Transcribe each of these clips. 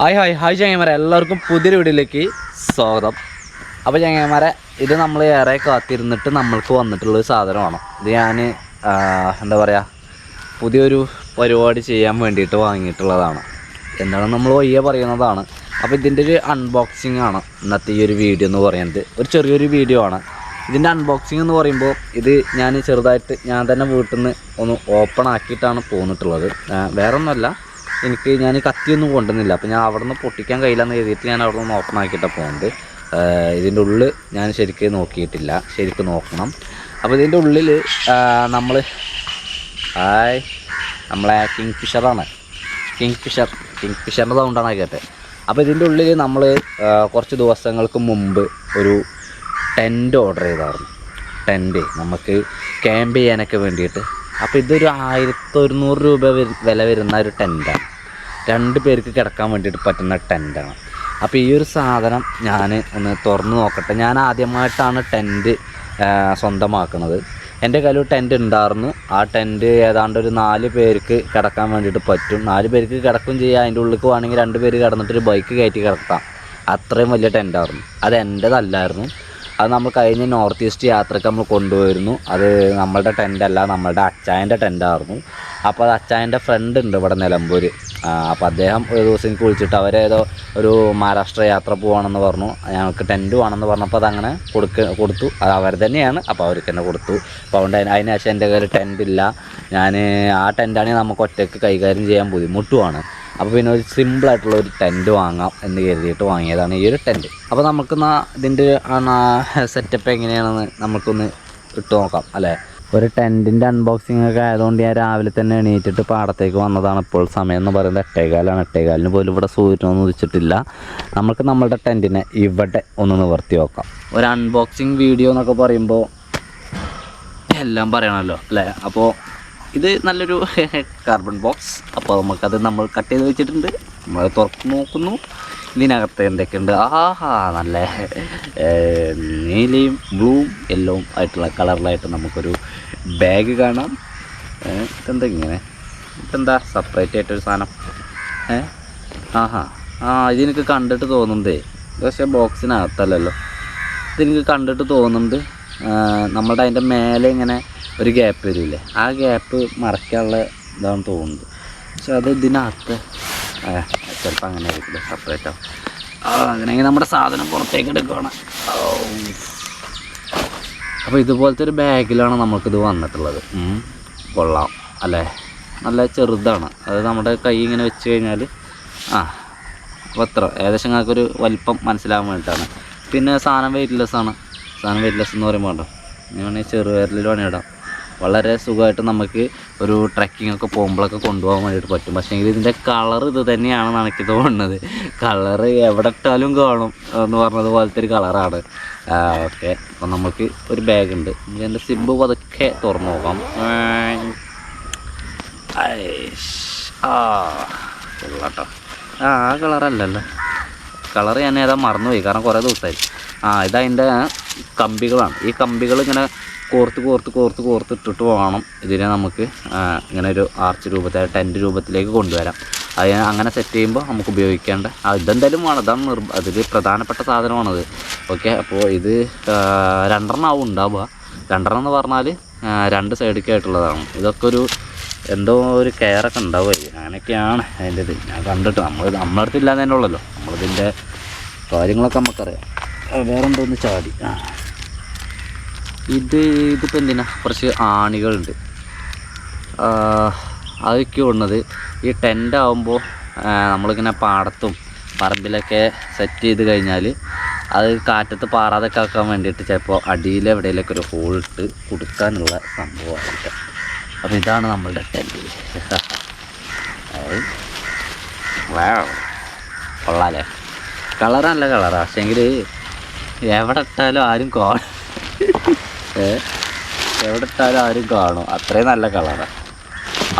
Hi hi. Hi ചങ്ങന്മാരെ എല്ലാവർക്കും പുതിയൊരു വീഡിയോയിലേക്ക് സ്വാഗതം. അപ്പോൾ ചങ്ങന്മാരെ ഇത് നമ്മൾ ഏറെ കാത്തിരുന്നിട്ട് നമ്മൾക്ക് വന്നിട്ടുള്ളൊരു സാധനമാണ്. ഇത് ഞാൻ എന്താ പറയുക പുതിയൊരു പരിപാടി ചെയ്യാൻ വേണ്ടിയിട്ട് വാങ്ങിയിട്ടുള്ളതാണ്. എന്താണ് നമ്മൾ വയ്യ പറയുന്നതാണ്. അപ്പോൾ ഇതിന്റെ ഒരു അൺബോക്സിംഗ് ആണ് ഇന്നത്തെ ഈ ഒരു വീഡിയോ എന്ന് പറയുന്നത്. ഒരു ചെറിയൊരു വീഡിയോ ആണ്. ഇതിന്റെ അൺബോക്സിംഗ് എന്ന് പറയുമ്പോൾ ഇത് ഞാൻ ചെറുതായിട്ട് ഞാൻ തന്നെ വീട്ടിൽ നിന്ന് ഒന്ന് ഓപ്പൺ ആക്കിയിട്ടാണ് പോന്നിട്ടുള്ളത്. വേറെ ഒന്നുമല്ല എനിക്ക് ഞാൻ കത്തിയൊന്നും കൊണ്ടുവന്നില്ല. അപ്പോൾ ഞാൻ അവിടെ നിന്ന് പൊട്ടിക്കാൻ കഴിയില്ലെന്ന് എഴുതിയിട്ട് ഞാൻ അവിടെ നിന്ന് ഓപ്പൺ ആക്കിയിട്ടാണ് പോകുന്നത് ഇതിന്റെ ഉള്ളിൽ ഞാൻ ശരിക്ക് നോക്കിയിട്ടില്ല. ശരിക്ക് നോക്കണം. അപ്പോൾ ഇതിന്റെ ഉള്ളിൽ നമ്മൾ ഹായ് നമ്മളെ കിങ് ഫിഷറാണ് കിങ് ഫിഷർ കിങ് ഫിഷറിന്റെ സൗണ്ടാണ് കേട്ടെ അപ്പോൾ ഇതിന്റെ ഉള്ളിൽ നമ്മൾ കുറച്ച് ദിവസങ്ങൾക്ക് മുമ്പ് ഒരു ടെന്റ് ഓർഡർ ചെയ്തായിരുന്നു. ടെന്റ് നമുക്ക് ക്യാമ്പ് ചെയ്യാനൊക്കെ വേണ്ടിയിട്ട്. അപ്പോൾ ഇതൊരു ആയിരത്തി ഒരുന്നൂറ് രൂപ വില വരുന്ന ഒരു ടെന്റാണ് രണ്ട് പേർക്ക് കിടക്കാൻ വേണ്ടിയിട്ട് പറ്റുന്ന ടെന്റാണ് അപ്പോൾ ഈ ഒരു സാധനം ഞാൻ ഒന്ന് തുറന്ന് നോക്കട്ടെ. ഞാൻ ആദ്യമായിട്ടാണ് ടെന്റ് സ്വന്തമാക്കുന്നത്. എന്റെ കയ്യിൽ ടെന്റ് ഉണ്ടായിരുന്നു. ആ ടെന്റ് ഏതാണ്ട് ഒരു നാല് പേർക്ക് കിടക്കാൻ വേണ്ടിയിട്ട് പറ്റും. നാല് പേർക്ക് കിടക്കും ചെയ്യാം. അതിന്റെ ഉള്ളിൽ വേണമെങ്കിൽ രണ്ട് പേര് കിടന്നിട്ട് ഒരു ബൈക്ക് കയറ്റി കിടക്കാം അത്രയും വലിയ ടെന്റായിരുന്നു അത് എന്റെതല്ലായിരുന്നു. അത് നമ്മൾ കഴിഞ്ഞ നോർത്ത് ഈസ്റ്റ് യാത്രയ്ക്ക് നമ്മൾ കൊണ്ടുപോയിരുന്നു. അത് നമ്മളുടെ ടെന്റല്ല നമ്മളുടെ അച്ചായന്റെ ടെന്റായിരുന്നു അപ്പോൾ അത് അച്ചായന്റെ ഫ്രണ്ട് ഉണ്ട് ഇവിടെ നിലമ്പൂർ അപ്പോൾ അദ്ദേഹം ഒരു ദിവസം എനിക്ക് വിളിച്ചിട്ട് അവരേതോ ഒരു മഹാരാഷ്ട്ര യാത്ര പോവാണെന്ന് പറഞ്ഞു. ഞങ്ങൾക്ക് ടെന്റ് വേണമെന്ന് പറഞ്ഞപ്പോൾ അതങ്ങനെ കൊടുക്ക കൊടുത്തു. അത് അവർ തന്നെയാണ്. അപ്പോൾ അവർക്ക് തന്നെ കൊടുത്തു. അപ്പോൾ അതുകൊണ്ട് അതിന് ശേഷം എന്റെ കയ്യിൽ ടെന്റ് ഇല്ല. ഞാൻ ആ ടെന്റാണെങ്കിൽ നമുക്ക് ഒറ്റയ്ക്ക് കൈകാര്യം ചെയ്യാൻ ബുദ്ധിമുട്ടുമാണ് അപ്പോൾ പിന്നെ ഒരു സിമ്പിളായിട്ടുള്ള ഒരു ടെന്റ് വാങ്ങാം എന്ന് കരുതിയിട്ട് വാങ്ങിയതാണ് ഈ ഒരു ടെന്റ് അപ്പോൾ നമുക്ക് ഇതിന്റെ സെറ്റപ്പ് എങ്ങനെയാണെന്ന് നമുക്കൊന്ന് ഇട്ട് നോക്കാം അല്ലേ? ഒരു ടെന്റിന്റെ അൺബോക്സിംഗ് ഒക്കെ ആയതുകൊണ്ട് ഞാൻ രാവിലെ തന്നെ എണീറ്റിട്ട് പാടത്തേക്ക് വന്നതാണ് ഇപ്പോൾ സമയം എന്ന് പറയുന്നത് എട്ടേകാലാണ്. എട്ടേകാലിന് പോലും ഇവിടെ സൂര്യനൊന്നും ഉദിച്ചിട്ടില്ല. നമുക്ക് നമ്മളുടെ ടെന്റിനെ ഇവിടെ ഒന്ന് നിവർത്തി നോക്കാം ഒരു അൺബോക്സിങ് വീഡിയോ എന്നൊക്കെ പറയുമ്പോൾ എല്ലാം പറയണമല്ലോ അല്ലേ? അപ്പോൾ ഇത് നല്ലൊരു കാർബൺ ബോക്സ് അപ്പോൾ നമുക്കത് നമ്മൾ കട്ട് ചെയ്ത് വെച്ചിട്ടുണ്ട്. നമ്മൾ തുറന്ന് നോക്കുന്നു. ഇതിനകത്ത് എന്തൊക്കെയുണ്ട്? ആഹാ നല്ല നീലയും ബ്ലൂവും യെല്ലോവും ആയിട്ടുള്ള കളറിലായിട്ട് നമുക്കൊരു ബാഗ് കാണാം. ഇതെന്താ ഇങ്ങനെ ഇതെന്താ? സെപ്പറേറ്റ് ആയിട്ടൊരു സാധനം. ഏ ആഹാ. ആ ഇതെനിക്ക് കണ്ടിട്ട് തോന്നുന്നതേ. പക്ഷെ ബോക്സിനകത്തല്ലല്ലോ. ഇതെനിക്ക് കണ്ടിട്ട് നമ്മളുടെ നമ്മുടെ അതിന്റെ മേലെ ഇങ്ങനെ ഒരു ഗ്യാപ്പ് വരില്ലേ? ആ ഗ്യാപ്പ് മറയ്ക്കാനുള്ള ഇതാണ് തോന്നുന്നത്. പക്ഷെ അത് ഇതിനകത്ത് ചിലപ്പോൾ അങ്ങനെ ആയിരിക്കില്ല? സെപ്പറേറ്റ് ആവും. ആ അങ്ങനെയെങ്കിൽ നമ്മുടെ സാധനം പുറത്തേക്ക് എടുക്കുകയാണ് അപ്പോൾ ഇതുപോലത്തെ ഒരു ബാഗിലാണ് നമുക്കിത് വന്നിട്ടുള്ളത്. കൊള്ളാം. അല്ലേ? നല്ല ചെറുതാണ്. അത് നമ്മുടെ കൈ ഇങ്ങനെ വെച്ച് കഴിഞ്ഞാൽ ആ അപ്പോൾ അത്ര. ഏകദേശം ഞങ്ങൾക്കൊരു വലിപ്പം മനസ്സിലാകാൻ വേണ്ടിയിട്ടാണ്. പിന്നെ സാധനം വെയിറ്റ്ലെസ്സാണ് സാധനം വെയിറ്റ്ലെസ് എന്ന് പറയുമ്പോൾ ഉണ്ടോ? ഞാൻ വേണമെങ്കിൽ ചെറുപയറിൽ വേണമെങ്കിൽ ഇടാം വളരെ സുഖമായിട്ട് നമുക്ക് ഒരു ട്രക്കിംഗ് ഒക്കെ പോകുമ്പോഴൊക്കെ കൊണ്ടുപോകാൻ വേണ്ടിയിട്ട് പറ്റും. പക്ഷേ ഇതിന്റെ കളർ ഇത് തന്നെയാണ് എനിക്ക് തോന്നുന്നത് കളറ് എവിടെ ഇട്ടാലും കാണും എന്ന് പറഞ്ഞത് പോലത്തെ ഒരു കളറാണ് ഓക്കെ അപ്പം നമുക്ക് ഒരു ബാഗ് ഉണ്ട്. എന്റെ സിബ് പതുക്കെ തുറന്നു നോക്കാം. ആ ആ ആ കളറല്ലല്ലോ കളർ ഞാൻ ഏതാ മറന്നുപോയി. കാരണം കുറേ ദിവസമായി. ആ ഇതതിന്റെ കമ്പികളാണ്. ഈ കമ്പികൾ ഇങ്ങനെ കോർത്ത് കോർത്ത് കോർത്ത് കോർത്ത് ഇട്ടിട്ട് വേണം ഇതിനെ നമുക്ക് ഇങ്ങനെ ഒരു ആർച്ച് രൂപത്തിൽ ടെന്റ് രൂപത്തിലേക്ക് കൊണ്ടുവരാം. അത് അങ്ങനെ സെറ്റ് ചെയ്യുമ്പോൾ നമുക്ക് ഉപയോഗിക്കേണ്ട ഇതെന്തായാലും വേണം. അതാണ് നിർ അതിൽ പ്രധാനപ്പെട്ട സാധനമാണത്. ഓക്കെ അപ്പോൾ ഇത് രണ്ടെണ്ണം ആവും ഉണ്ടാവുക. രണ്ടെണ്ണം എന്ന് പറഞ്ഞാൽ രണ്ട് സൈഡിലേക്കായിട്ടുള്ളതാണ് ഇതൊക്കെ ഒരു എന്തോ ഒരു കെയറൊക്കെ ഉണ്ടാവുമായിരിക്കും. അങ്ങനെയൊക്കെയാണ് അതിന്റെ ഇത്. ഞാൻ കണ്ടിട്ട് നമ്മൾ നമ്മുടെ അടുത്ത് ഇല്ലാതെ തന്നെ ഉള്ളല്ലോ. നമ്മളിതിന്റെ കാര്യങ്ങളൊക്കെ നമുക്കറിയാം. വേറെ വേറെന്തോന്ന് ചാടി. ആ. ഇത് ഇതിപ്പോൾ എന്തിനാ? കുറച്ച് ആണികളുണ്ട്. അതൊക്കെ ഉള്ളത് ഈ ടെന്റ് ആകുമ്പോൾ നമ്മളിങ്ങനെ പാടത്തും പറമ്പിലൊക്കെ സെറ്റ് ചെയ്ത് കഴിഞ്ഞാൽ അത് കാറ്റത്ത് പാറാതെ ആക്കാൻ വേണ്ടിയിട്ട് ചിലപ്പോൾ അടിയിൽ എവിടെയെങ്കിലൊക്കെ ഒരു ഹോൾ ഇട്ട് കൊടുക്കാനുള്ള സംഭവമായിട്ട് അപ്പോൾ ഇതാണ് നമ്മളുടെ ടെന്റ് കൊള്ളാലേ കളർ നല്ല കളറാണ് പക്ഷേങ്കിൽ എവിടെ ഇട്ടാലും ആരും ഏ എവിടെ ഇട്ടാലും ആരും കാണും. അത്രയും നല്ല കളറാണ്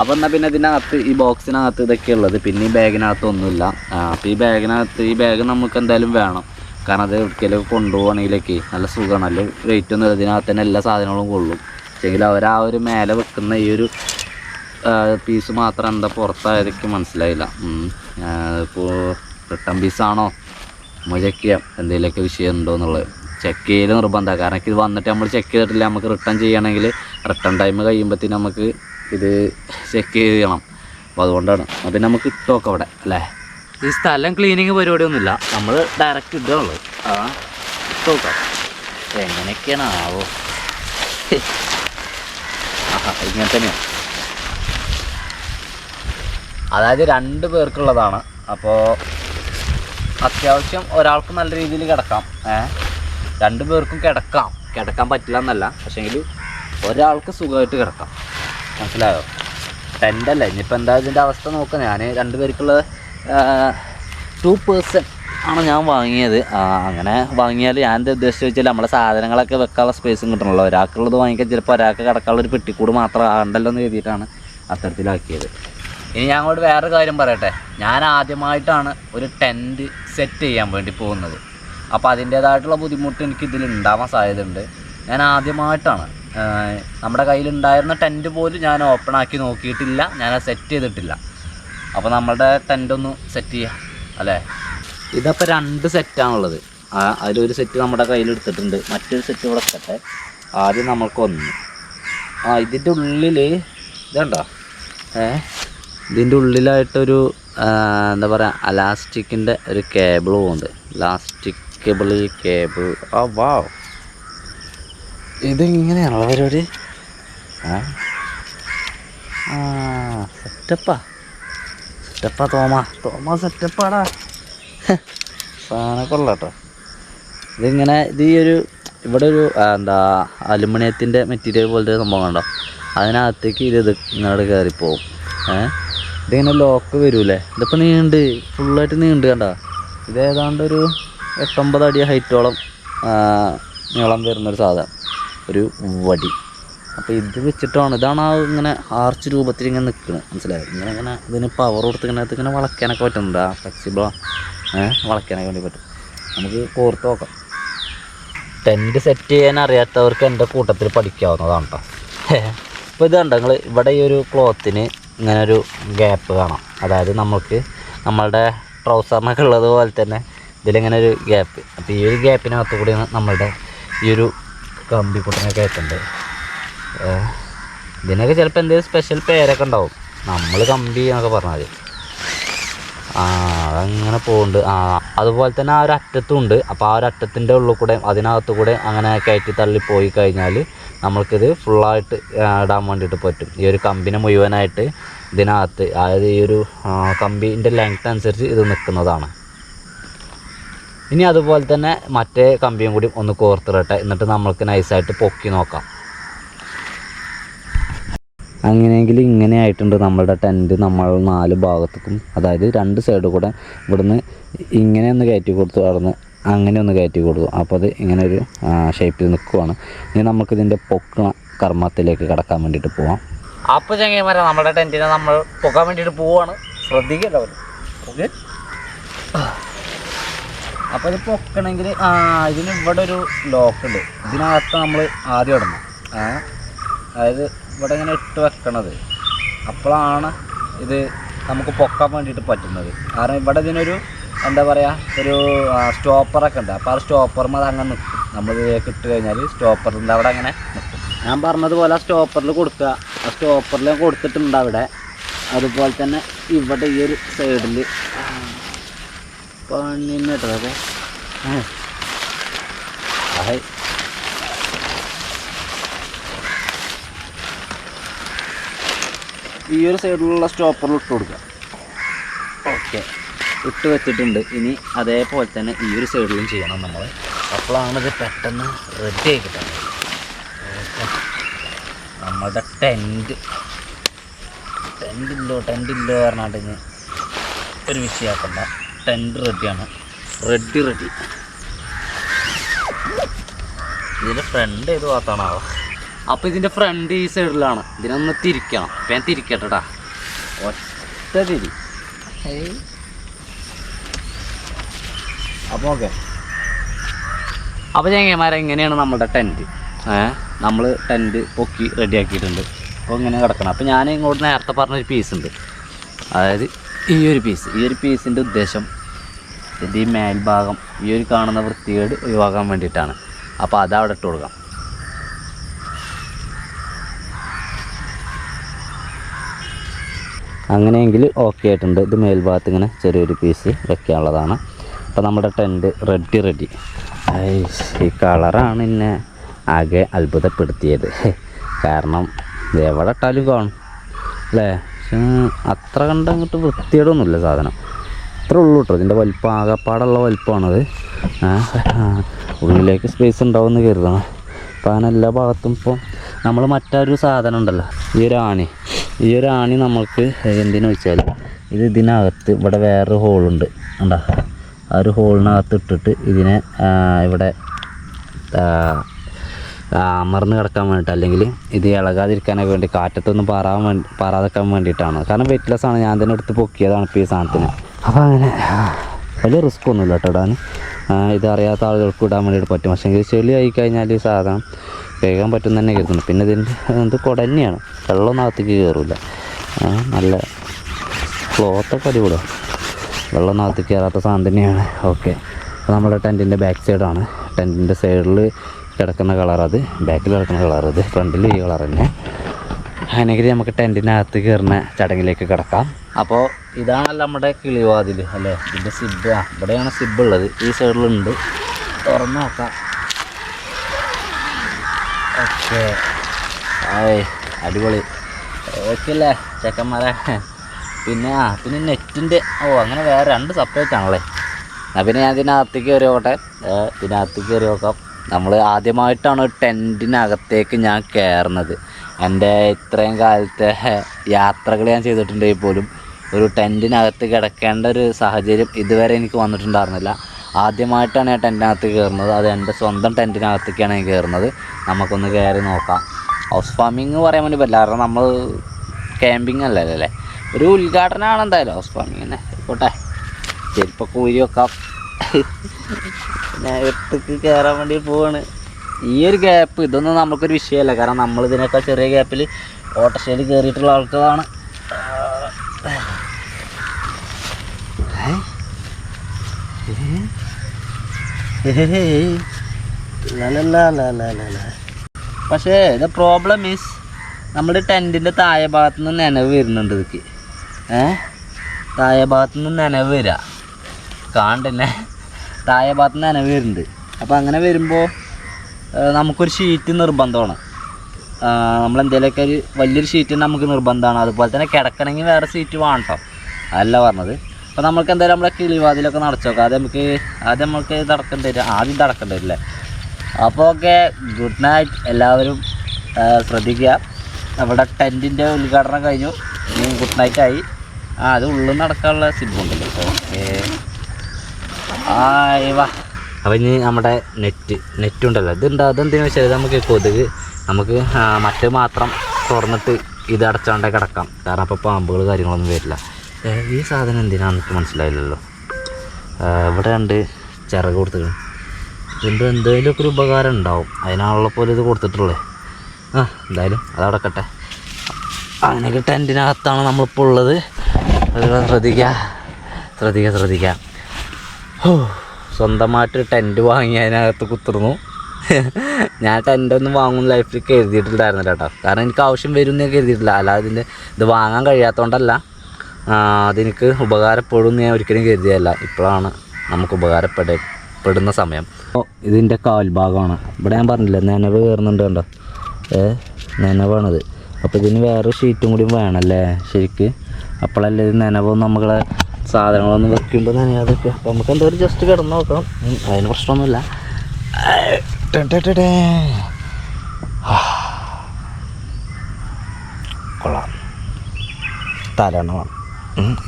അപ്പോൾ എന്നാൽ പിന്നെ ഇതിനകത്ത് ഈ ബോക്സിനകത്ത് ഇതൊക്കെ ഉള്ളത്. പിന്നെ ഈ ബാഗിനകത്ത് ഒന്നുമില്ല. അപ്പോൾ ഈ ബാഗിനകത്ത് ഈ ബാഗ് നമുക്ക് എന്തായാലും വേണം. കാരണം അത് എവിടേക്കെങ്കിലും കൊണ്ടുപോകണമെങ്കിലൊക്കെ നല്ല സുഖമാണ്. നല്ല വെയിറ്റ് ഒന്നും ഇതിനകത്ത് തന്നെ എല്ലാ സാധനങ്ങളും കൊള്ളും. പക്ഷേങ്കിൽ അവർ ആ ഒരു മേലെ വെക്കുന്ന ഈ ഒരു പീസ് മാത്രം എന്താ പുറത്തായതൊക്കെ മനസ്സിലായില്ല. ഇപ്പോൾ റിട്ടേൺ പീസാണോ ചെയ്യാം. എന്തെങ്കിലുമൊക്കെ വിഷയം ഉണ്ടോ എന്നുള്ളത്. ചെക്ക് ചെയ്യൽ നിർബന്ധമാണ് കാരണം ഇത് വന്നിട്ട് നമ്മൾ ചെക്ക് ചെയ്തിട്ടില്ല നമുക്ക് റിട്ടേൺ ചെയ്യണമെങ്കിൽ റിട്ടേൺ ടൈം കഴിയുമ്പോഴത്തേന് നമുക്ക് ഇത് ചെക്ക് ചെയ്യണം. അപ്പോൾ അതുകൊണ്ടാണ്. അപ്പോൾ പിന്നെ നമുക്ക് ഇട്ടോക്കെ അവിടെ അല്ലേ? ഈ സ്ഥലം ക്ലീനിങ് പരിപാടിയൊന്നുമില്ല നമ്മൾ ഡയറക്റ്റ് ഇടുകയുള്ളൂ ആ. ഇട്ടോക്കാം എങ്ങനെയൊക്കെയാണ് ആവോ? ഇങ്ങനെ തന്നെയാണ് അതായത് രണ്ട് പേർക്കുള്ളതാണ്. അപ്പോൾ അത്യാവശ്യം ഒരാൾക്ക് നല്ല രീതിയിൽ കിടക്കാം. ഏ? രണ്ട് പേർക്കും കിടക്കാം. കിടക്കാൻ പറ്റില്ല എന്നല്ല പക്ഷേങ്കിൽ ഒരാൾക്ക് സുഖമായിട്ട് കിടക്കാം. മനസ്സിലായോ? ടെന്റ് അല്ലേ ഇനിയിപ്പോൾ എന്താ ഇതിന്റെ അവസ്ഥ നോക്കാം. ഞാൻ രണ്ട് പേർക്കുള്ള ടു പേഴ്സൺ ആണ് ഞാൻ വാങ്ങിയത്. അങ്ങനെ വാങ്ങിയാൽ ഞാൻ എന്താ ഉദ്ദേശിച്ച് വെച്ചാൽ നമ്മളെ സാധനങ്ങളൊക്കെ വെക്കാനുള്ള സ്പേസും കിട്ടണമല്ലോ ഒരാൾക്കുള്ളത് വാങ്ങിക്കാൻ ചിലപ്പോൾ ഒരാൾക്ക് കിടക്കാനുള്ള ഒരു പെട്ടിക്കൂട് മാത്രം ആണ്ടല്ലോ എന്ന് കരുതിയിട്ടാണ് അത്തരത്തിലാക്കിയത്. ഇനി ഞാൻ അങ്ങോട്ട് വേറെ കാര്യം പറയട്ടെ. ഞാൻ ആദ്യമായിട്ടാണ് ഒരു ടെന്റ് സെറ്റ് ചെയ്യാൻ വേണ്ടി പോകുന്നത്. അപ്പോൾ അതിന്റേതായിട്ടുള്ള ബുദ്ധിമുട്ട് എനിക്ക് ഇതിൽ ഉണ്ടാവാൻ സാധ്യതയുണ്ട്. ഞാൻ ആദ്യമായിട്ടാണ്. നമ്മുടെ കയ്യിലുണ്ടായിരുന്ന ടെന്റ് പോലും ഞാൻ ഓപ്പൺ ആക്കി നോക്കിയിട്ടില്ല. ഞാൻ അത് സെറ്റ് ചെയ്തിട്ടില്ല. അപ്പോൾ നമ്മളുടെ ടെന്റ് ഒന്ന് സെറ്റ് ചെയ്യാം അല്ലേ? ഇതപ്പോൾ രണ്ട് സെറ്റാണുള്ളത് അതിലൊരു സെറ്റ് നമ്മുടെ കയ്യിലെടുത്തിട്ടുണ്ട് മറ്റൊരു സെറ്റ് ഇവിടെ എത്തട്ടെ ആദ്യം നമ്മൾക്കൊന്ന് ആ ഇതിന്റെ ഉള്ളിൽ ഇതുണ്ടോ? ഏ ഇതിന്റെ ഉള്ളിലായിട്ടൊരു എന്താ പറയുക അലാസ്റ്റിക്കിന്റെ ഒരു കേബിൾ പോകുന്നുണ്ട് ലാസ്റ്റിക് കേബിൾ കേബിൾ ആ വാ ഇതിങ്ങനെയാണോ പരിപാടി? ആ. സെറ്റപ്പാ സെറ്റപ്പാ തോമ. തോമ സെറ്റപ്പാടാ സാധനം കൊള്ളാട്ടോ ഇതിങ്ങനെ ഇത് ഈ ഒരു ഇവിടെ ഒരു എന്താ അലുമിനിയത്തിന്റെ മെറ്റീരിയൽ പോലത്തെ സംഭവം കണ്ടോ? അതിനകത്തേക്ക് ഇത് ഇങ്ങോട്ട് കയറിപ്പോവും ഏ? ഇതിങ്ങനെ ലോക്ക് വരൂലേ ഇതിപ്പോൾ നീണ്ട് ഫുള്ളായിട്ട് നീണ്ട് കണ്ടോ? ഇതേതാണ്ടൊരു എട്ടൊമ്പത് അടി ഹൈറ്റോളം നീളം വരുന്നൊരു സാധനം. ഒരു വടി. അപ്പോൾ ഇത് വെച്ചിട്ടാണ് ഇതാണ് ആ ഇങ്ങനെ ആർച്ച് രൂപത്തിൽ ഇങ്ങനെ നിൽക്കുന്നത് മനസ്സിലായോ? ഇങ്ങനെ ഇങ്ങനെ ഇതിന് പവർ കൊടുത്ത് ഇങ്ങനെ ഇങ്ങനെ വളയ്ക്കാനൊക്കെ പറ്റുന്നുണ്ട്. ആ ഫ്ലെക്സിബിളാണ് ഏഹ് വളയ്ക്കാനൊക്കെ വേണ്ടി പറ്റും. നമുക്ക് കോർത്ത് നോക്കാം. ടെന്റ് സെറ്റ് ചെയ്യാൻ അറിയാത്തവർക്ക് എന്റെ കൂട്ടത്തിൽ പഠിക്കാവുന്നതാണ് കേട്ടോ ഇപ്പോൾ ഇത് കണ്ടോ? നിങ്ങൾ ഇവിടെ ഈ ഒരു ക്ലോത്തിന് ഇങ്ങനെ ഒരു ഗ്യാപ്പ് കാണാം. അതായത് നമുക്ക് നമ്മളുടെ ട്രൗസറിനൊക്കെ ഉള്ളത് പോലെ തന്നെ ഇതിലിങ്ങനെ ഒരു ഗ്യാപ്പ് അപ്പോൾ ഈ ഒരു ഗ്യാപ്പിനകത്ത് കൂടിയാണ് നമ്മളുടെ ഈ ഒരു കമ്പി കയറ്റുന്നത് ഏഹ് ഇതിനൊക്കെ ചിലപ്പോൾ എന്തെങ്കിലും സ്പെഷ്യൽ പേരൊക്കെ ഉണ്ടാവും. നമ്മൾ കമ്പി എന്നൊക്കെ പറഞ്ഞാൽ ആ അതങ്ങനെ പോകുന്നുണ്ട് ആ അതുപോലെ തന്നെ ആ ഒരു അറ്റത്തും ഉണ്ട്. അപ്പോൾ ആ ഒരു അറ്റത്തിന്റെ ഉള്ളിൽ കൂടെ അതിനകത്ത് കൂടെ അങ്ങനെ കയറ്റി തള്ളി പോയി കഴിഞ്ഞാൽ നമ്മൾക്കിത് ഫുള്ളായിട്ട് ഇടാൻ വേണ്ടിയിട്ട് പറ്റും. ഈ ഒരു കമ്പിനെ മുഴുവനായിട്ട് ഇതിനകത്ത് അതായത് ഈ ഒരു കമ്പീന്റെ ലെങ്ത് അനുസരിച്ച് ഇത് നിൽക്കുന്നതാണ് ഇനി അതുപോലെ തന്നെ മറ്റേ കമ്പിയും കൂടി ഒന്ന് കോർത്തിടട്ടെ. എന്നിട്ട് നമ്മൾക്ക് നൈസായിട്ട് പൊക്കി നോക്കാം. അങ്ങനെയെങ്കിൽ ഇങ്ങനെ ആയിട്ടുണ്ട് നമ്മളുടെ ടെന്റ് നമ്മൾ നാല് ഭാഗത്തേക്കും അതായത് രണ്ട് സൈഡ് കൂടെ ഇവിടുന്ന് ഇങ്ങനെ ഒന്ന് കയറ്റി കൊടുത്തു കടന്ന് അങ്ങനെ ഒന്ന് കയറ്റി കൊടുത്തു. അപ്പോൾ അത് ഇങ്ങനെ ഒരു ഷേപ്പിൽ നിൽക്കുവാണ് ഇനി നമുക്കിതിന്റെ പൊക്ക കർമ്മത്തിലേക്ക് കടക്കാൻ വേണ്ടിയിട്ട് പോവാം. അപ്പോൾ ചങ്ങന്മാരെ നമ്മുടെ ടെന്റിനെ നമ്മൾ പൊക്കാൻ വേണ്ടിയിട്ട് പോവാണ്. ശ്രദ്ധിക്കല്ലോ അപ്പോൾ ഇത് പൊക്കണമെങ്കിൽ ആ ഇതിന് ഇവിടെ ഒരു ലോക്ക് ഉണ്ട്. ഇതിനകത്ത് നമ്മൾ ആദ്യം ഇടണം. അതായത് ഇവിടെ ഇങ്ങനെ ഇട്ട് വെക്കണത്. അപ്പോഴാണ് ഇത് നമുക്ക് പൊക്കാൻ വേണ്ടിയിട്ട് പറ്റുന്നത്. കാരണം ഇവിടെ ഇതിനൊരു എന്താ പറയുക ഒരു സ്റ്റോപ്പറൊക്കെ ഉണ്ട്. അപ്പോൾ ആ സ്റ്റോപ്പറും അത് അങ്ങനെ നിൽക്കും നമ്മൾ ഇതിലേക്ക് ഇട്ട് കഴിഞ്ഞാൽ സ്റ്റോപ്പറിന്റെ അവിടെ അങ്ങനെ നിൽക്കും ഞാൻ പറഞ്ഞതുപോലെ ആ സ്റ്റോപ്പറിൽ കൊടുക്കുക. ആ സ്റ്റോപ്പറിൽ കൊടുത്തിട്ടുണ്ട് അവിടെ. അതുപോലെ തന്നെ ഇവിടെ ഈ ഒരു സൈഡിൽ കേട്ടോ അതൊക്കെ ഏ. ഹായ് ഈ ഒരു സൈഡിലുള്ള സ്റ്റോപ്പറിൽ ഇട്ട് കൊടുക്കുക ഓക്കെ. ഇട്ട് വെച്ചിട്ടുണ്ട്. ഇനി അതേപോലെ തന്നെ ഈ ഒരു സൈഡിലും ചെയ്യണം നമ്മൾ അപ്പോഴാണ് ഇത് പെട്ടെന്ന് റെഡി ആയി കിട്ടുന്നത്. ഓക്കെ. നമ്മുടെ ടെന്റ് ടെന്റില്ലോ ടെന്റില്ലോ ഇനി ഒരു വിഷയമാക്കണ്ട. ടെന്റ് റെഡിയാണ്. Ready ready. ഇതിന്റെ ഫ്രണ്ട് ഏത് ഭാഗത്താണാവോ. അപ്പോൾ ഇതിന്റെ ഫ്രണ്ട് ഈ സൈഡിലാണ് ഇതിനൊന്ന് തിരിക്കണം. അപ്പം ഞാൻ തിരിക്കട്ടെടാ. ഒറ്റ തിരി. അപ്പോൾ ഓക്കെ അപ്പോൾ ചങ്ങന്മാരെ എങ്ങനെയാണ് നമ്മുടെ ടെന്റ് ഏഹ് നമ്മൾ ടെന്റ് പൊക്കി റെഡിയാക്കിയിട്ടുണ്ട്. അപ്പോൾ ഇങ്ങനെ കിടക്കണം. അപ്പോൾ ഞാൻ ഇങ്ങോട്ട് നേരത്തെ പറഞ്ഞൊരു പീസ് ഉണ്ട്. അതായത് ഈ ഒരു പീസ് ഈ ഒരു പീസിന്റെ ഉദ്ദേശം ഇത് ഈ മേൽഭാഗം ഈ ഒരു കാണുന്ന വൃത്തികേട് ഒഴിവാക്കാൻ വേണ്ടിയിട്ടാണ്. അപ്പോൾ അത് അവിടെ ഇട്ട് കൊടുക്കാം. അങ്ങനെയെങ്കിൽ ഓക്കെ ആയിട്ടുണ്ട്. ഇത് മേൽഭാഗത്ത് ഇങ്ങനെ ചെറിയൊരു പീസ് വെക്കാനുള്ളതാണ്. അപ്പോൾ നമ്മുടെ ടെന്റ് റെഡി റെഡി ഈ കളറാണ് എന്നെ ആകെ അത്ഭുതപ്പെടുത്തിയത്. കാരണം എവിടെ ഇട്ടാലും കാണും. അല്ലേ? അത്ര കണ്ട് അങ്ങോട്ട് വൃത്തിയോടൊന്നുമില്ല സാധനം. അത്ര ഉള്ളൂ കേട്ടോ ഇതിന്റെ വലിപ്പം ആകപ്പാടുള്ള വലിപ്പമാണത്. ഉള്ളിലേക്ക് സ്പേസ് ഉണ്ടാവുമെന്ന് കരുതണം. അപ്പോൾ അങ്ങനെ എല്ലാ ഭാഗത്തും ഇപ്പോൾ നമ്മൾ മറ്റൊരു സാധനം ഉണ്ടല്ലോ ഈ ഒരു ആണി. ഈ ഒരു ആണി നമ്മൾക്ക് എന്തിനു വെച്ചാൽ ഇത് ഇതിനകത്ത് ഇവിടെ വേറൊരു ഹോളുണ്ട് ഉണ്ടോ. ആ ഒരു ഹോളിനകത്ത് ഇട്ടിട്ട് ഇതിനെ ഇവിടെ അമർന്ന് കിടക്കാൻ വേണ്ടിയിട്ട് അല്ലെങ്കിൽ ഇത് ഇളകാതിരിക്കാനൊക്കെ വേണ്ടി കാറ്റത്തൊന്നും പാറാൻ വേണ്ടി പാറാതെക്കാൻ വേണ്ടിയിട്ടാണ്. കാരണം വെറ്റ്ലെസ് ആണ്. ഞാൻ തന്നെ എടുത്ത് പൊക്കിയതാണ് ഇപ്പോൾ ഈ സാധനത്തിന്. അപ്പോൾ അങ്ങനെ വലിയ റിസ്ക് ഒന്നുമില്ല കേട്ടോ ഇടാൻ ഇത് അറിയാത്ത ആളുകൾക്ക് ഇടാൻ വേണ്ടിയിട്ട് പറ്റും. പക്ഷേ ചെളി ആയി കഴിഞ്ഞാൽ ഈ സാധനം വേഗം പറ്റും തന്നെ കരുതുന്നു. പിന്നെ ഇതിന്റെ ഇത് കുടന്നെയാണ് വെള്ളം നാത്തേക്ക് കയറില്ല നല്ല ക്ലോത്തൊക്കെ അടിപൊളിയാണ് വെള്ളം നാത്തേക്ക് കയറാത്ത സാധനം തന്നെയാണ്. ഓക്കെ. അപ്പോൾ നമ്മുടെ ടെന്റിന്റെ ബാക്ക് സൈഡാണ് ടെന്റിന്റെ സൈഡിൽ കിടക്കുന്ന കളർ അത്. ബാക്കിൽ കിടക്കുന്ന കളർ അത് ഫ്രണ്ടിൽ ഈ കളർ തന്നെ. അങ്ങനെയെങ്കിൽ നമുക്ക് ടെന്റിനകത്ത് കയറുന്ന ചടങ്ങിലേക്ക് കിടക്കാം. അപ്പോൾ ഇതാണല്ലോ നമ്മുടെ കിളിവാതിൽ അല്ലേ? ഇതിന്റെ സിബ് ആ ഇവിടെയാണ് സിബ് ഉള്ളത്. ഈ സൈഡിലുണ്ട്. തുറന്ന് നോക്കാം. ഓക്കെ. ആയ് അടിപൊളി. ഓക്കെ അല്ലേ ചെക്കന്മാരെ? പിന്നെ ആ പിന്നെ നെറ്റിന്റെ ഓ അങ്ങനെ വേറെ രണ്ട് സെപ്പറേറ്റ് ആണല്ലേ? എന്നാൽ പിന്നെ ഞാൻ ഇതിനകത്തേക്ക് കയറി നോക്കട്ടെ. ഇതിനകത്തേക്ക് കയറി നോക്കാം. നമ്മൾ ആദ്യമായിട്ടാണ് ടെന്റിനകത്തേക്ക് ഞാൻ കയറുന്നത്. എന്റെ ഇത്രയും കാലത്തെ യാത്രകൾ ഞാൻ ചെയ്തിട്ടുണ്ടെങ്കിൽ പോലും ഒരു ടെന്റിനകത്ത് കിടക്കേണ്ട ഒരു സാഹചര്യം ഇതുവരെ എനിക്ക് വന്നിട്ടുണ്ടായിരുന്നില്ല. ആദ്യമായിട്ടാണ് ഞാൻ ടെന്റിനകത്ത് കയറുന്നത്. അത് എന്റെ സ്വന്തം ടെന്റിനകത്തേക്കാണ് ഞാൻ കയറുന്നത്. നമുക്കൊന്ന് കയറി നോക്കാം. ഹൗസ് ഫാമിങ് പറയാൻ വേണ്ടി പറ്റില്ല. കാരണം നമ്മൾ ക്യാമ്പിങ് അല്ലല്ലോ അല്ലേ? ഒരു ഉദ്ഘാടനമാണ് എന്തായാലും ഹൗസ് ഫാമിങ് തന്നെ. ആയിക്കോട്ടെ. ചിലപ്പോൾ കൂരി വെക്കാം. നേരത്തേക്ക് കയറാൻ വേണ്ടി പോവാണ്. ഈ ഒരു ഗ്യാപ്പ് ഇതൊന്നും നമുക്കൊരു വിഷയമല്ല. കാരണം നമ്മളിതിനേക്കാൾ ചെറിയ ഗ്യാപ്പിൽ ഓട്ടോഷയിൽ കയറിയിട്ടുള്ള ആൾക്കാരാണ്. പക്ഷേ ദ പ്രോബ്ലം ഈസ് നമ്മുടെ ടെന്റിന്റെ താഴെ ഭാഗത്തു നിന്ന് നനവ് വരുന്നുണ്ട് ഇതൊക്കെ. ഏ? താഴെ ഭാഗത്തു നിന്ന് നനവ് വരിക കാണണ്ടന്നെ താഴെ ഭാഗത്ത് നിന്ന് നനവ് വരുന്നുണ്ട്. അപ്പോൾ അങ്ങനെ വരുമ്പോൾ നമുക്കൊരു ഷീറ്റ് നിർബന്ധമാണ്. നമ്മൾ എന്തെങ്കിലുമൊക്കെ ഒരു വലിയൊരു ഷീറ്റ് നമുക്ക് നിർബന്ധമാണ്. അതുപോലെ തന്നെ കിടക്കണമെങ്കിൽ വേറെ സീറ്റ് വേണം കേട്ടോ അതല്ല പറഞ്ഞത്. അപ്പോൾ നമുക്ക് എന്തായാലും നമ്മുടെ കിളിവാതിലൊക്കെ നടച്ചു നോക്കാം ആദ്യം നമുക്ക് ആദ്യം നമുക്ക് നടക്കേണ്ടി വരും. ആദ്യം നടക്കേണ്ടി വരില്ലേ? അപ്പോൾ ഓക്കെ ഗുഡ് നൈറ്റ് എല്ലാവരും ആ, ശ്രദ്ധിക്കുക. നമ്മുടെ ടെന്റിന്റെ ഉദ്ഘാടനം കഴിഞ്ഞു. ഗുഡ് നൈറ്റ് ആയി. ആ അത് ഉള്ളിൽ നടക്കാനുള്ള സിബുണ്ടല്ലോ ഓക്കെ. വാ. അപ്പം ഇനി നമ്മുടെ നെറ്റ് നെറ്റ് ഉണ്ടല്ലോ. ഇതുണ്ട്? അതെന്തിനാ വെച്ചാൽ നമുക്ക് കൊതുക് നമുക്ക് ആ, മറ്റേ മാത്രം തുറന്നിട്ട് ഇത് അടച്ചാണ്ടേ കിടക്കാം. കാരണം അപ്പോൾ പാമ്പുകൾ കാര്യങ്ങളൊന്നും വരില്ല. ഈ സാധനം എന്തിനാണെന്ന് എനിക്ക് മനസ്സിലായില്ലല്ലോ. ഇവിടെ ഉണ്ട് ചിറക് കൊടുത്തിട്ട് ഇതിന്റെ എന്തെങ്കിലുമൊക്കെ ഒരു ഉപകാരം ഉണ്ടാവും. അതിനാണുള്ള പോലെ ഇത് കൊടുത്തിട്ടുള്ളത് ആ എന്തായാലും അതടക്കട്ടെ അങ്ങനെയൊക്കെ ടെന്റിനകത്താണ് നമ്മളിപ്പോൾ ഉള്ളത്. അതുപോലെ ശ്രദ്ധിക്കുക ശ്രദ്ധിക്കുക ശ്രദ്ധിക്കുക ഓ സ്വന്തമായിട്ട് ടെന്റ് വാങ്ങി അതിനകത്ത് കുത്തിർന്നു. ഞാൻ ടെന്റ് ഒന്നും വാങ്ങും ലൈഫിൽ കരുതിയിട്ടുണ്ടായിരുന്നില്ല കേട്ടോ. കാരണം എനിക്ക് ആവശ്യം വരും എന്ന് കരുതിയിട്ടില്ല. അല്ലാതെ ഇതിന്റെ ഇത് വാങ്ങാൻ കഴിയാത്തതുകൊണ്ടല്ല അതെനിക്ക് ഉപകാരപ്പെടും എന്ന് ഞാൻ ഒരിക്കലും കരുതിയല്ല ഇപ്പോഴാണ് നമുക്ക് ഉപകാരപ്പെട പെടുന്ന സമയം. ഇതിന്റെ കാൽഭാഗമാണ്. ഇവിടെ ഞാൻ പറഞ്ഞില്ല നനവ് കയറുന്നുണ്ട് കണ്ടോ? ഏ നനവാണിത്. അപ്പോൾ ഇതിന് വേറെ ഷീറ്റും കൂടി വേണമല്ലേ ശരിക്ക്? അപ്പോഴല്ലേ ഇത് നനവും നമ്മളെ സാധനങ്ങളൊന്നും വെക്കുമ്പോൾ നനയാതൊക്കെ അപ്പോൾ നമുക്ക് എന്തായാലും ജസ്റ്റ് കിടന്ന് നോക്കാം അതിന് പ്രശ്നമൊന്നുമില്ല. കൊള്ളാം. തലണമാണ്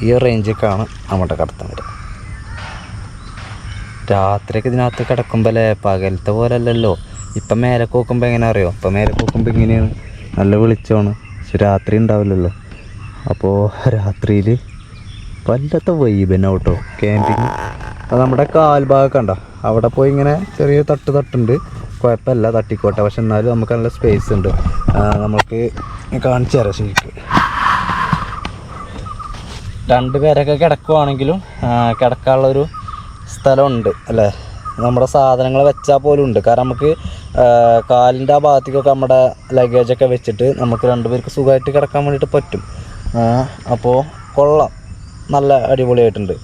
ഈ റേഞ്ചൊക്കെയാണ് നമ്മുടെ കടത്തം വരിക. രാത്രിയൊക്കെ ഇതിനകത്ത് കിടക്കുമ്പോൾ അല്ലേ പകലത്തെ പോലെ അല്ലല്ലോ ഇപ്പം മേലെ നോക്കുമ്പോൾ എങ്ങനെ അറിയോ ഇപ്പം മേലെ നോക്കുമ്പോൾ ഇങ്ങനെയാണ്. നല്ല വെളിച്ചമാണ്. പക്ഷെ രാത്രി ഉണ്ടാവില്ലല്ലോ. അപ്പോൾ രാത്രിയിൽ വല്ലാത്ത വൈബ് തന്നെ കേട്ടോ. ക്യാമ്പിങ് അത് നമ്മുടെ കാൽഭാഗം കണ്ട? അവിടെ പോയി ഇങ്ങനെ ചെറിയ തട്ട് തട്ടുണ്ട്. കുഴപ്പമില്ല തട്ടിക്കോട്ടെ. പക്ഷെ എന്നാലും നമുക്ക് നല്ല സ്പേസ് ഉണ്ട്. നമുക്ക് കാണിച്ചു തരാം ശരിക്കും. രണ്ട് പേരൊക്കെ കിടക്കുവാണെങ്കിലും കിടക്കാനുള്ളൊരു സ്ഥലമുണ്ട് അല്ലേ? നമ്മുടെ സാധനങ്ങൾ വെച്ചാൽ പോലും ഉണ്ട്. കാരണം നമുക്ക് കാലിന്റെ ആ ഭാഗത്തേക്കൊക്കെ നമ്മുടെ ലഗേജൊക്കെ വെച്ചിട്ട് നമുക്ക് രണ്ടുപേർക്ക് സുഖമായിട്ട് കിടക്കാൻ വേണ്ടിയിട്ട് പറ്റും. അപ്പോൾ കൊള്ളാം. നല്ല അടിപൊളിയായിട്ടുണ്ട്.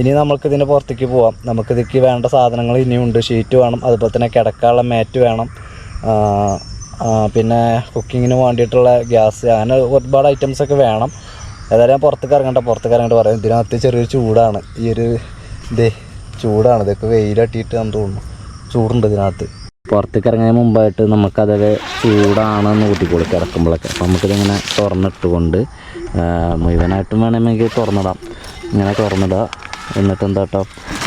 ഇനി നമുക്ക് ഇതിന്റെ പുറത്തേക്ക് പോവാം. നമുക്ക് ഇതിക്ക് വേണ്ട സാധനങ്ങൾ ഇനിയുണ്ട് ഷീറ്റ് വേണം. അതുപോലെ തന്നെ കിടക്കാനുള്ള മാറ്റ് വേണം. പിന്നെ കുക്കിങ്ങിന് വേണ്ടിയിട്ടുള്ള ഗ്യാസ്. അങ്ങനെ ഒരുപാട് ഐറ്റംസൊക്കെ വേണം. ഏതായാലും ഞാൻ പുറത്തേക്ക് ഇറങ്ങണ്ട പുറത്തേക്ക് ഇറങ്ങണ്ട പറയാം. ഇതിനകത്ത് ചെറിയൊരു ചൂടാണ്. ഈ ഒരു ഇതേ ചൂടാണ്. ഇതൊക്കെ വെയിലട്ടിയിട്ട് എന്ന് തോന്നുന്നു. ചൂടുണ്ട് ഇതിനകത്ത്. പുറത്തേക്ക് ഇറങ്ങുന്നതിന് മുമ്പായിട്ട് നമുക്കതൊക്കെ ചൂടാണെന്ന് കൂട്ടിക്കൂടി കിടക്കുമ്പോഴൊക്കെ. അപ്പോൾ നമുക്കിതിങ്ങനെ തുറന്നിട്ടുകൊണ്ട് മുഴുവനായിട്ടും വേണമെങ്കിൽ തുറന്നിടാം. ഇങ്ങനെ തുറന്നിടാം. എന്നിട്ട് എന്താ കേട്ടോ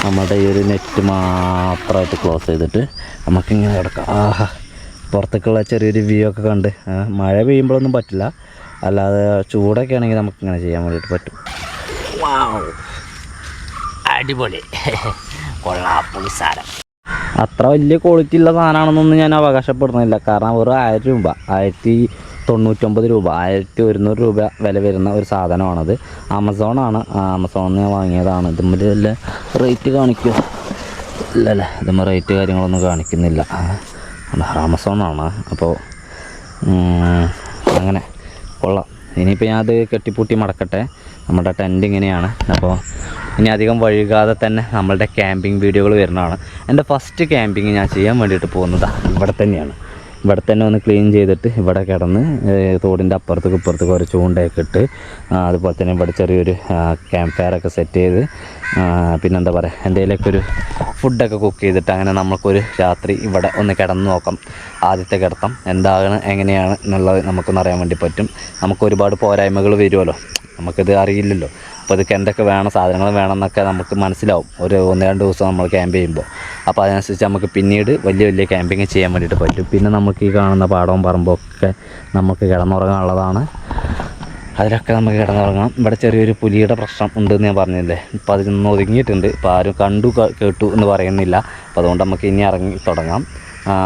നമ്മുടെ ഈ ഒരു നെറ്റ് മാത്രമായിട്ട് ക്ലോസ് ചെയ്തിട്ട് നമുക്കിങ്ങനെ കിടക്കാം. ആഹാ. പുറത്തേക്കുള്ള ചെറിയൊരു വ്യൂ ഒക്കെ കണ്ട് മഴ പെയ്യുമ്പോഴൊന്നും പറ്റില്ല. അല്ലാതെ ചൂടൊക്കെ ആണെങ്കിൽ നമുക്ക് ഇങ്ങനെ ചെയ്യാൻ വേണ്ടിയിട്ട് പറ്റും. അടിപൊളി. കൊള്ളാപ്പൊളി സാധനം. അത്ര വലിയ ക്വാളിറ്റി ഉള്ള സാധനമാണെന്നൊന്നും ഞാൻ അവകാശപ്പെടുന്നില്ല. കാരണം വെറും ആയിരം രൂപ. ആയിരത്തി തൊണ്ണൂറ്റൊമ്പത് രൂപ. ആയിരത്തി ഒരുന്നൂറ് രൂപ വില വരുന്ന ഒരു സാധനമാണത്. ആമസോണാണ് ആമസോണിൽ നിന്ന് ഞാൻ വാങ്ങിയതാണ്. ഇതുമ്പോൾ വല്ല റേറ്റ് കാണിക്കുമോ ഇല്ലല്ലേ ഇതുമ്പോൾ റേറ്റ് കാര്യങ്ങളൊന്നും കാണിക്കുന്നില്ല. ആമസോണാണ് അപ്പോൾ അങ്ങനെ. കൊള്ളാം. ഇനിയിപ്പോൾ ഞാൻ അത് കെട്ടിപ്പൂട്ടി മടക്കട്ടെ. നമ്മുടെ ടെന്റ് ഇങ്ങനെയാണ്. അപ്പോൾ ഇനി അധികം വഴുകാതെ തന്നെ നമ്മളുടെ ക്യാമ്പിംഗ് വീഡിയോകൾ വരുന്നതാണ്. എന്റെ ഫസ്റ്റ് ക്യാമ്പിങ് ഞാൻ ചെയ്യാൻ വേണ്ടിയിട്ട് പോകുന്നതാണ് ഇവിടെ തന്നെയാണ്. ഇവിടെ തന്നെ ഒന്ന് ക്ലീൻ ചെയ്തിട്ട് ഇവിടെ കിടന്ന് തോടിന്റെ അപ്പുറത്തേക്ക് ഇപ്പുറത്തേക്ക് ഒരു ചൂണ്ടയൊക്കെ ഇട്ട് അതുപോലെ തന്നെ ഇവിടെ ചെറിയൊരു ക്യാമ്പ് ഫയറൊക്കെ സെറ്റ് ചെയ്ത് പിന്നെ പിന്നെന്താ പറയുക എന്തെങ്കിലുമൊക്കെ ഒരു ഫുഡൊക്കെ കുക്ക് ചെയ്തിട്ട് അങ്ങനെ നമുക്കൊരു രാത്രി ഇവിടെ ഒന്ന് കിടന്ന് നോക്കാം. ആദ്യത്തെ കിടത്തം എന്താണ് എങ്ങനെയാണ് എന്നുള്ളത് നമുക്കൊന്ന് അറിയാൻ വേണ്ടി പറ്റും. നമുക്ക് ഒരുപാട് പോരായ്മകൾ വരുമല്ലോ. നമുക്കിത് അറിയില്ലല്ലോ. അപ്പോൾ ഇതൊക്കെ എന്തൊക്കെ വേണം സാധനങ്ങൾ വേണം എന്നൊക്കെ നമുക്ക് മനസ്സിലാവും. ഒരു ഒന്ന് രണ്ട് ദിവസം നമ്മൾ ക്യാമ്പ് ചെയ്യുമ്പോൾ അപ്പോൾ അതിനനുസരിച്ച് നമുക്ക് പിന്നീട് വലിയ വലിയ ക്യാമ്പിങ് ചെയ്യാൻ വേണ്ടിയിട്ട് പറ്റും. പിന്നെ നമുക്ക് ഈ കാണുന്ന പാടവും പറമ്പും ഒക്കെ നമുക്ക് കിടന്നുറങ്ങാനുള്ളതാണ്. അതിലൊക്കെ നമുക്ക് കിടന്നുറങ്ങാം ഇവിടെ ചെറിയൊരു പുലിയുടെ പ്രശ്നം ഉണ്ടെന്ന് ഞാൻ പറഞ്ഞില്ലേ? ഇപ്പോൾ അതിൽ നിന്ന് ഒതുങ്ങിയിട്ടുണ്ട്. ഇപ്പോൾ ആരും കണ്ടു കേട്ടു എന്ന് പറയുന്നില്ല. അപ്പോൾ അതുകൊണ്ട് നമുക്ക് ഇനി ഇറങ്ങി തുടങ്ങാം.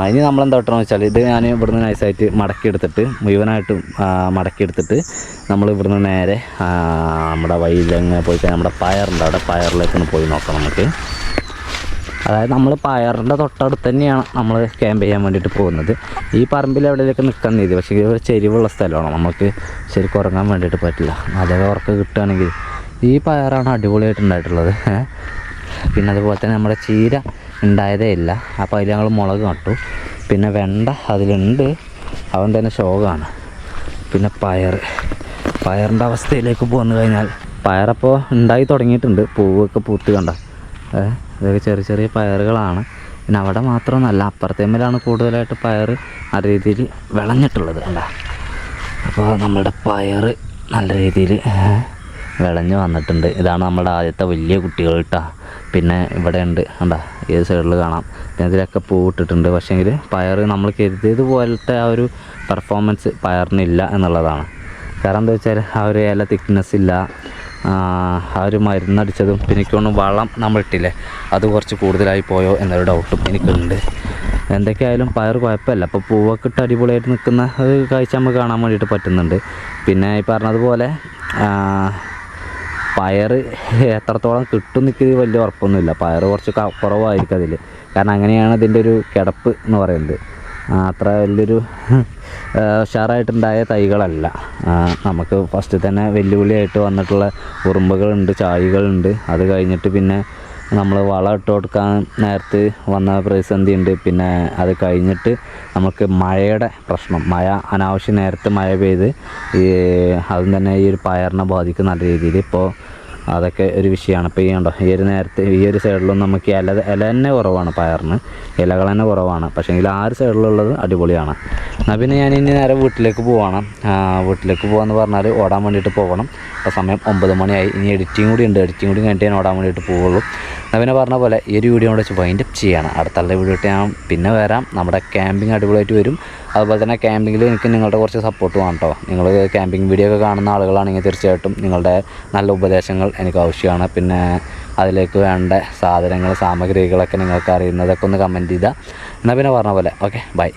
ഇനി നമ്മൾ എന്താ വെട്ടണമെന്ന് വെച്ചാൽ ഇത് ഞാൻ ഇവിടുന്ന് നൈസായിട്ട് മടക്കിയെടുത്തിട്ട് മുഴുവനായിട്ടും മടക്കിയെടുത്തിട്ട് നമ്മൾ ഇവിടുന്ന് നേരെ നമ്മുടെ വഴിയിലങ്ങ് പോയി കഴിഞ്ഞാൽ നമ്മുടെ പയറുണ്ട് അവിടെ പയറിലേക്കൊന്ന് പോയി നോക്കാം നമുക്ക്. അതായത് നമ്മൾ പയറിന്റെ തൊട്ടടുത്ത് തന്നെയാണ് നമ്മൾ ക്യാമ്പ് ചെയ്യാൻ വേണ്ടിയിട്ട് പോകുന്നത്. ഈ പറമ്പിൽ എവിടെയൊക്കെ നിൽക്കാൻ നീതി പക്ഷേ ഒരു ചെരിവുള്ള സ്ഥലമാണ്. നമുക്ക് ശരിക്കും ഉറങ്ങാൻ വേണ്ടിയിട്ട് പറ്റില്ല. അതേ ഉറക്കം കിട്ടുകയാണെങ്കിൽ ഈ പയറാണ് അടിപൊളിയായിട്ട് ഉണ്ടായിട്ടുള്ളത്. പിന്നെ അതുപോലെ തന്നെ നമ്മുടെ ചീര ഉണ്ടായതേ ഇല്ല. അപ്പോൾ അതിൽ ഞങ്ങൾ മുളക് നട്ടു. പിന്നെ വെണ്ട അതിലുണ്ട്. അവൻ തന്നെ ശോകമാണ് പിന്നെ പയർ. പയറിന്റെ അവസ്ഥയിലേക്ക് പോന്നു കഴിഞ്ഞാൽ പയറപ്പോൾ ഉണ്ടായി തുടങ്ങിയിട്ടുണ്ട്. പൂവൊക്കെ പൂത്ത് കണ്ട? ഇതൊക്കെ ചെറിയ ചെറിയ പയറുകളാണ്. പിന്നെ അവിടെ മാത്രമൊന്നുമല്ല അപ്പുറത്തേമ്മലാണ് കൂടുതലായിട്ട് പയർ ആ രീതിയിൽ വിളഞ്ഞിട്ടുള്ളത് കണ്ട? അപ്പോൾ നമ്മുടെ പയർ നല്ല രീതിയിൽ വിളഞ്ഞ് വന്നിട്ടുണ്ട്. ഇതാണ് നമ്മുടെ ആദ്യത്തെ വലിയ കുട്ടികൾ കേട്ടോ പിന്നെ ഇവിടെ ഉണ്ട് എന്താ ഏത് സൈഡിൽ കാണാം. പിന്നെ ഇതിലൊക്കെ പൂവിട്ടിട്ടുണ്ട് പക്ഷേങ്കിൽ പയർ നമ്മൾ കരുതിയത് പോലത്തെ ആ ഒരു പെർഫോമൻസ് പയറിനില്ല എന്നുള്ളതാണ്. കാരണം എന്താ വെച്ചാൽ ആ ഒരു ഇല തിക്നെസ് ഇല്ല. ആ ഒരു മരുന്നടിച്ചതും പിന്നെ വളം നമ്മൾ ഇട്ടില്ലേ അത് കുറച്ച് കൂടുതലായി പോയോ എന്നൊരു ഡൗട്ടും എനിക്കുണ്ട്. എന്തൊക്കെയായാലും പയർ കുഴപ്പമില്ല. അപ്പോൾ പൂവൊക്കെ ഇട്ട് അടിപൊളിയായിട്ട് നിൽക്കുന്ന ഒരു കാഴ്ച നമുക്ക് കാണാൻ വേണ്ടിയിട്ട് പറ്റുന്നുണ്ട്. പിന്നെ ഈ പറഞ്ഞതുപോലെ പയർ എത്രത്തോളം കിട്ടും നിൽക്കുന്നത് വലിയ ഉറപ്പൊന്നുമില്ല. പയർ കുറച്ച് കുറവായിരിക്കും അതിൽ കാരണം അങ്ങനെയാണ് ഇതിന്റെ ഒരു കിടപ്പ് എന്ന് പറയുന്നത്. അത്ര വലിയൊരു ഉഷാറായിട്ടുണ്ടായ തൈകളല്ല. നമുക്ക് ഫസ്റ്റ് തന്നെ വെല്ലുവിളിയായിട്ട് വന്നിട്ടുള്ള ഉറുമ്പുകളുണ്ട് ചാഴികളുണ്ട് അത് കഴിഞ്ഞിട്ട് പിന്നെ നമ്മൾ വളം ഇട്ട് കൊടുക്കാൻ നേരത്ത് വന്ന പ്രതിസന്ധി ഉണ്ട് പിന്നെ അത് കഴിഞ്ഞിട്ട് നമുക്ക് മഴയുടെ പ്രശ്നം. മഴ അനാവശ്യ നേരത്തെ മഴ പെയ്ത് ഈ അതും തന്നെ ഈ ഒരു പയറിനെ ബാധിക്കും നല്ല രീതിയിൽ. ഇപ്പോൾ അതൊക്കെ ഒരു വിഷയമാണ്. അപ്പോൾ ഈ കണ്ടോ ഈ ഒരു നേരത്തെ ഈ ഒരു സൈഡിലും നമുക്ക് ഇല ഇല തന്നെ കുറവാണ് പയറിന്. ഇലകൾ തന്നെ കുറവാണ്. പക്ഷേ എങ്കിൽ ആ ഒരു സൈഡിലുള്ളത് അടിപൊളിയാണ്. എന്നാൽ പിന്നെ ഞാൻ ഇനി നേരെ വീട്ടിലേക്ക് പോവാണ്. വീട്ടിലേക്ക് പോകാമെന്ന് പറഞ്ഞാൽ ഓടാൻ വേണ്ടിയിട്ട് പോകണം ഇപ്പോൾ സമയം ഒമ്പത് മണിയായി. ഇനി എഡിറ്റിംഗ് കൂടി ഉണ്ട്. എഡിറ്റിംഗ് കൂടി കഴിഞ്ഞിട്ട് ഞാൻ ഓടാൻ വേണ്ടിയിട്ട് പോവുള്ളൂ. എന്നാൽ പിന്നെ പറഞ്ഞ പോലെ ഈ ഒരു വീഡിയോ കൂടെ വെച്ച് വൈൻഡപ്പ് ചെയ്യണം. അടുത്തുള്ള വീഡിയോ ഞാൻ പിന്നെ വരാം. നമ്മുടെ ക്യാമ്പിംഗ് അടിപൊളിയായിട്ട് വരും. അതുപോലെ തന്നെ ക്യാമ്പിങ്ങിൽ എനിക്ക് നിങ്ങളുടെ കുറച്ച് സപ്പോർട്ട് വേണം കേട്ടോ നിങ്ങൾ ക്യാമ്പിംഗ് വീഡിയോ ഒക്കെ കാണുന്ന ആളുകളാണെങ്കിൽ തീർച്ചയായിട്ടും നിങ്ങളുടെ നല്ല ഉപദേശങ്ങൾ എനിക്ക് ആവശ്യമാണ്. പിന്നെ അതിലേക്ക് വേണ്ട സാധനങ്ങൾ സാമഗ്രികളൊക്കെ നിങ്ങൾക്ക് അറിയുന്നതൊക്കെ ഒന്ന് കമന്റ് ചെയ്താൽ എന്നാൽ പിന്നെ പറഞ്ഞ പോലെ. Okay bye